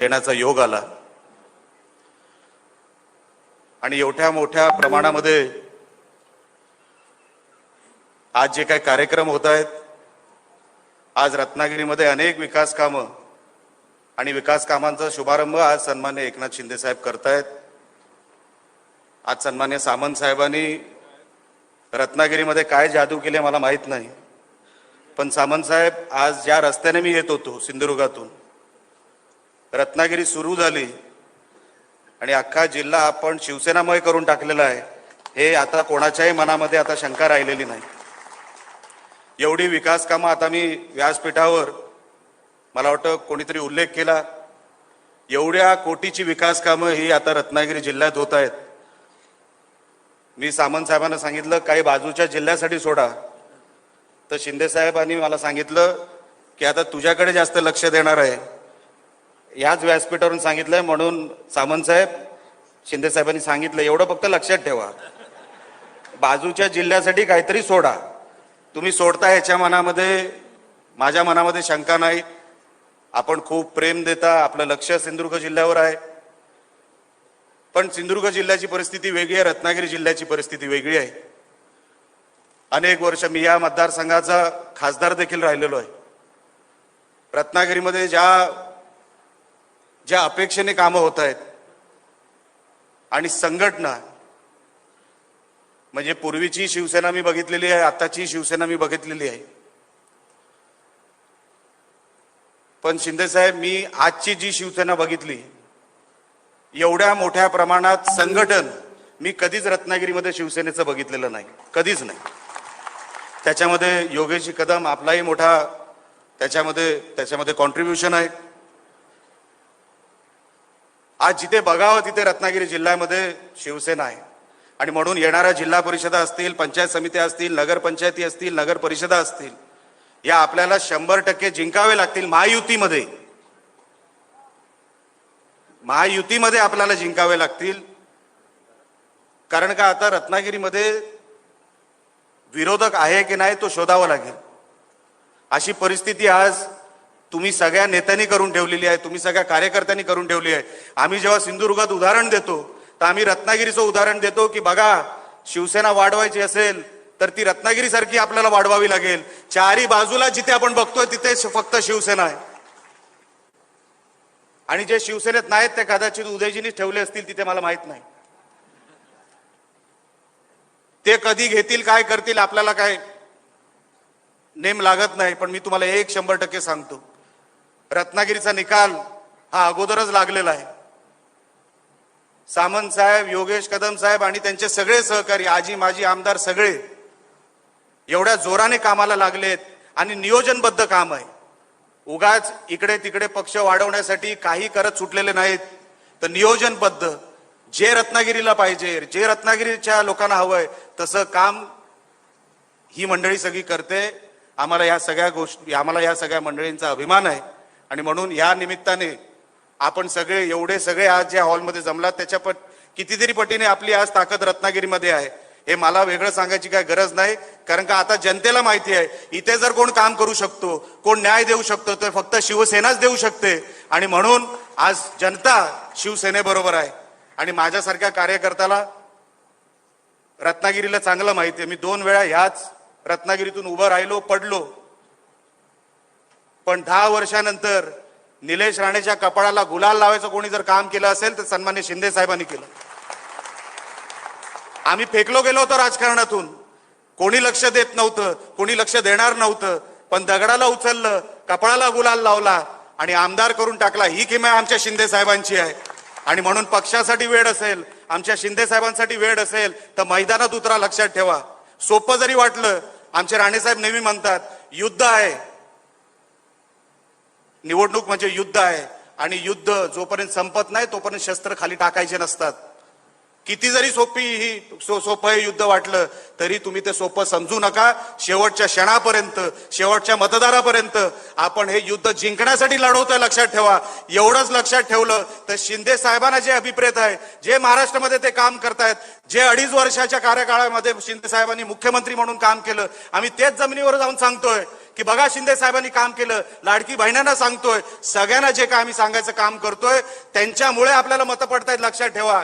येण्याचा योग आला. आणि एवढ्या मोठ्या प्रमाणामध्ये आज जे काही कार्यक्रम होत आहेत आज रत्नागिरीमध्ये अनेक विकास कामं आणि विकास कामांचा शुभारंभ आज सन्मान्य एकनाथ शिंदे साहेब करतायत आज सन्मान्य सामंत साहेबांनी रत्नागिरीमध्ये काय जादू केले मला माहीत नाही. पण सामंत साहेब आज ज्या रस्त्याने मी येत होतो सिंधुदुर्गातून रत्नागिरी सुरू झाली आणि अख्खा जिल्हा आपण शिवसेनामय करून टाकलेला आहे. हे आता कोणाच्याही मनामध्ये आता शंका राहिलेली नाही. एवढी विकास कामं आता मी व्यासपीठावर मला वाटतं कोणीतरी उल्लेख केला. एवढ्या कोटीची विकास कामं ही आता रत्नागिरी जिल्ह्यात होत आहेत. मी सामंत साहेबांना सांगितलं काही बाजूच्या जिल्ह्यासाठी सोडा. तर शिंदे साहेबांनी मला सांगितलं की आता तुझ्याकडे जास्त लक्ष देणार आहे. याच व्यासपीठावरून सांगितलंय म्हणून सामंतसाहेब शिंदे साहेबांनी सांगितलं एवढं फक्त लक्षात ठेवा. बाजूच्या जिल्ह्यासाठी काहीतरी सोडा. तुम्ही सोडता याच्या मनामध्ये माझ्या मनामध्ये शंका नाही. आपण खूप प्रेम देता. आपलं लक्ष सिंधुदुर्ग जिल्ह्यावर आहे. पण सिंधुदुर्ग जिल्ह्याची परिस्थिती वेगळी आहे. रत्नागिरी जिल्ह्याची परिस्थिती वेगळी आहे. अनेक वर्ष मी या मतदारसंघाचा खासदार देखील राहिलेलो आहे. रत्नागिरीमध्ये ज्या ज्या अपेक्षेने कामं होत आहेत आणि संघटना म्हणजे पूर्वीची शिवसेना मी बघितलेली आहे आताची शिवसेना मी बघितलेली आहे. पण शिंदे साहेब मी आजची जी शिवसेना बघितली एवढ्या मोठ्या प्रमाणात संघटन मी कधीच रत्नागिरीमध्ये शिवसेनेचं बघितलेलं नाही. कधीच नाही. त्याच्यामध्ये योगेश कदम आपलाही मोठा त्याच्यामध्ये त्याच्यामध्ये कॉन्ट्रीब्युशन आहे. आज जिथे बघावं तिथे रत्नागिरी जिल्ह्यामध्ये शिवसेना आहे. आणि म्हणून येणाऱ्या जिल्हा परिषदा असतील पंचायत समित्या असतील नगरपंचायती असतील नगर परिषदा असतील या आपल्याला शंभर टक्के जिंकावे लागतील महायुतीमध्ये. महायुतीमध्ये आपल्याला जिंकावे लागतील. कारण का आता रत्नागिरीमध्ये विरोधक आहे की नाही तो शोधावा लागेल. अशी परिस्थिती आज तुम्ही सगळ्या नेत्यांनी करून ठेवलेली आहे तुम्ही सगळ्या कार्यकर्त्यांनी करून ठेवली आहे. आम्ही जेव्हा सिंधुदुर्गात उदाहरण देतो तर आम्ही रत्नागिरीचं उदाहरण देतो की बघा शिवसेना वाढवायची असेल तर ती रत्नागिरीसारखी आपल्याला वाढवावी लागेल. चारी बाजूला जिथे आपण बघतोय तिथे फक्त शिवसेना आहे. आणि जे शिवसेनेत नाहीत ते कदाचित उदयजींनी ठेवले असतील तिथे मला माहीत नाही. ते कधी घेतील काय करतील आपल्याला काय नेम लागत नाही पण मी तुम्हाला एक शंभर टक्के सांगतो. रत्नागिरीचा निकाल हा अगोदरच लागलेला आहे. सामंत साहेब योगेश कदम साहेब आणि त्यांचे सगळे सहकारी आजी माजी आमदार सगळे एवढ्या जोराने कामाला लागलेत आणि नियोजनबद्ध काम आहे. उगाच इकडे तिकडे पक्ष वाढवण्यासाठी काही करत सुटलेले नाहीत. तर नियोजनबद्ध जे रत्नागिरीला पाहिजे जे रत्नागिरीच्या लोकांना हवंय तसं काम ही मंडळी सगळी करते. आम्हाला या सगळ्या गोष्टी आम्हाला या सगळ्या मंडळींचा अभिमान आहे. आणि म्हणून ह्या निमित्ताने आपण सगळे एवढे सगळे आज ज्या हॉलमध्ये जमलात त्याच्या पट कितीतरी पटीने आपली आज ताकद रत्नागिरीमध्ये आहे. हे मला वेगळं सांगायची काय गरज नाही कारण का आता जनतेला माहिती आहे इथे जर कोण काम करू शकतो कोण न्याय देऊ शकतो तर फक्त शिवसेनाच देऊ शकते. आणि म्हणून आज जनता शिवसेनेबरोबर आहे. आणि माझ्यासारख्या कार्यकर्त्याला रत्नागिरीला चांगलं माहिती आहे. मी दोन वेळा ह्याच रत्नागिरीतून उभं राहिलो पडलो. पण दहा वर्षानंतर निलेश राणेच्या कपाळाला गुलाल लावायचं कोणी जर काम केलं असेल तर सन्मान्य शिंदे साहेबांनी केलं. आम्ही फेकलो गेलो होतो राजकारणातून. कोणी लक्ष देत नव्हतं कोणी लक्ष देणार नव्हतं पण दगडाला उचललं कपाळाला गुलाल लावला आणि आमदार करून टाकला. ही किमया आमच्या शिंदे साहेबांची आहे. आणि म्हणून पक्षासाठी वेळ असेल आमच्या शिंदे साहेबांसाठी वेळ असेल तर मैदानात उतरा लक्षात ठेवा. सोपं जरी वाटलं आमचे राणेसाहेब नेहमी म्हणतात युद्ध आहे निवडणूक म्हणजे युद्ध आहे. आणि युद्ध जोपर्यंत संपत नाही तोपर्यंत शस्त्र खाली टाकायचे नसतात. किती जरी सोपी ही सो सोपं हे युद्ध वाटलं तरी तुम्ही ते सोपं समजू नका. शेवटच्या क्षणापर्यंत शेवटच्या मतदारापर्यंत आपण हे युद्ध जिंकण्यासाठी लढवतोय लक्षात ठेवा. एवढंच लक्षात ठेवलं तर शिंदे साहेबांना जे अभिप्रेत आहे जे महाराष्ट्रामध्ये ते काम करतायत जे अडीच वर्षाच्या कार्यकाळामध्ये शिंदे साहेबांनी मुख्यमंत्री म्हणून काम केलं आम्ही तेच जमिनीवर जाऊन सांगतोय. की बघा शिंदे साहेबांनी काम केलं. लाडकी बहिणांना सांगतोय सगळ्यांना जे काय आम्ही सांगायचं काम करतोय त्यांच्यामुळे आपल्याला मतं पडतायत लक्षात ठेवा.